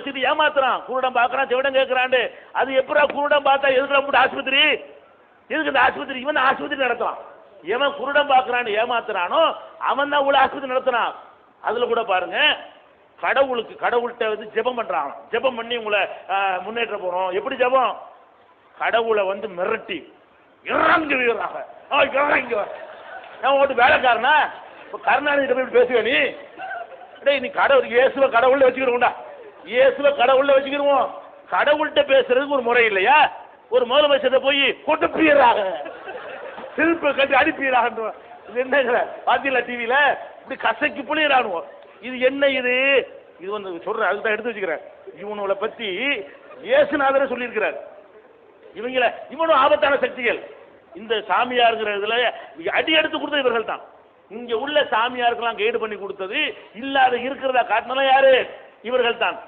வச்சுட்டு ஏமாத்துறான். குருடம் பார்க்கறான் செவிடம் கேட்கறாண்டு. அது எப்படா குருடன் பார்த்தா எதுக்குடா போட்டு ஆஸ்பத்திரி? எதுக்கு இந்த ஆஸ்பத்திரி? இவன் ஆஸ்பத்திரி நடத்துறான் எவன் குருடம் பார்க்கறான்னு ஏமாத்துறானோ அவன் தான் உள்ள ஆஸ்பத்திரி நடத்துறான். அதுல கூட பாருங்க கடவுளுக்கு கடவுள்கிட்ட வந்து ஜெபம் பண்றான். ஜெபம் பண்ணி உங்களை முன்னேற்ற போறோம். எப்படி ஜெபம்? கடவுளை வந்து மிரட்டி இறங்கு வீராக இறங்கி நான் ஓட்டு வேலைக்காரனா? இப்போ கருணாநிதி போய் பேசுவே நீ? டேய் நீ கடவுள் இயேசுவை கடவுள்ல வச்சுக்கிறோம்டா இயேசுல கடவுள்ல வச்சுக்கிருவோம். கடவுள்கிட்ட பேசுறதுக்கு ஒரு முறை இல்லையா? ஒரு முதலமைச்சர் போய் கொட்டுப்பீராக சிரிப்பு கட்டி அனுப்பிடுறாங்க என்னங்கிற பாத்தீங்களா டிவியில இப்படி கசக்கி புளியறானுவோம் இது என்ன இது? இது வந்து சொல்றேன் அதுதான் எடுத்து வச்சுக்கிறேன். இவனோட பத்தி இயேசுநாதரே சொல்லியிருக்கிறார். இவங்கள இவனும் ஆபத்தான சக்திகள். இந்த சாமியாருங்கிற இதுல அடி எடுத்து கொடுத்தது இவர்கள் தான் இங்க உள்ள சாமியாருக்கெல்லாம் கைடு பண்ணி கொடுத்தது இல்லாத இருக்கிறதா காட்டினா யாரு? இவர்கள் தான்